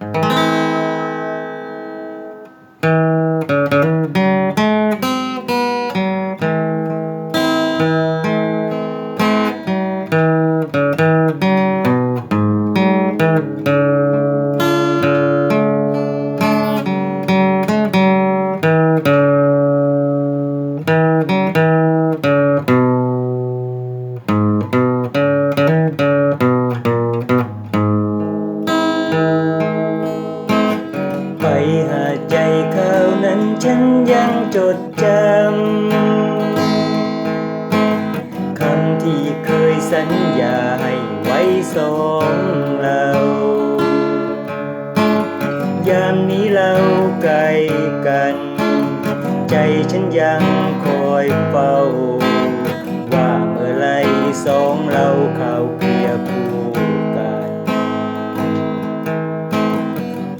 ไป นั้นฉันยังจดจำ คำที่เคยสัญญาให้ไว้สองเรา ยามนี้เราไกลกัน ใจฉันยังคอยเฝ้า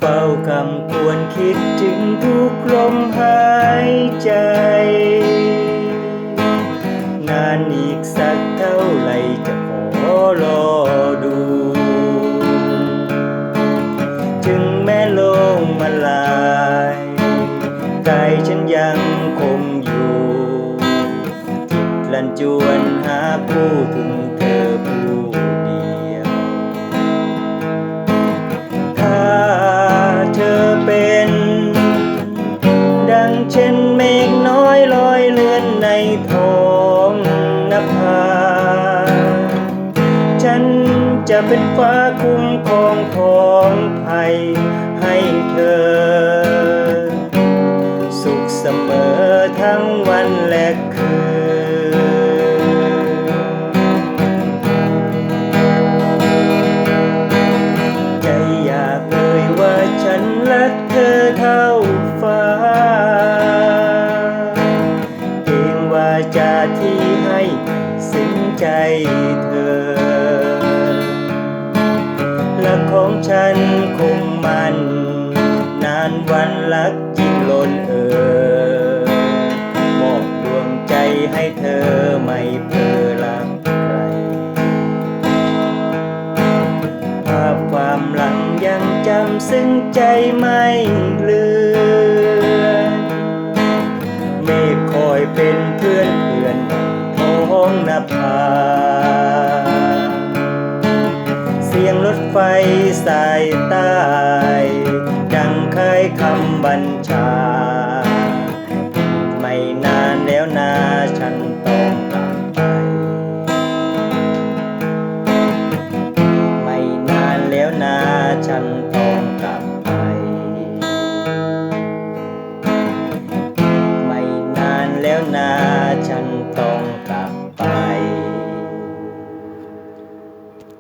เฝ้าคำควรคิดถึงทุกลมหายใจ นานอีกสักเท่าไหรจะขอรอดู ถึงแม้โลงมาลายกายฉันยังคงอยู่จิตลันจวนหาคู่ถึง ฉันจะเป็นฟ้าคุ้มครองของภัยให้เธอ สุขเสมอทั้งวันและคืน ใจอยากเอ่ยว่าฉันรักเธอเท่าฟ้าเพียงว่าจาที่ให้สิ้นใจเธอ รักจริงล้นเอ่อมอบดวงใจให้เธอไม่เพ้อรักใคร ภาพความหลังยังจำซึ่งใจไม่เลือนเมฆคอยเป็นเพื่อนเพื่อนท้องนภา สียงรถไฟสายใต้ดังเคยคำบัญชา ไม่นานแล้วนาฉันต้องกลับไป ไม่นานแล้วนาฉันต้องกลับไป ไม่นานแล้วนาฉัน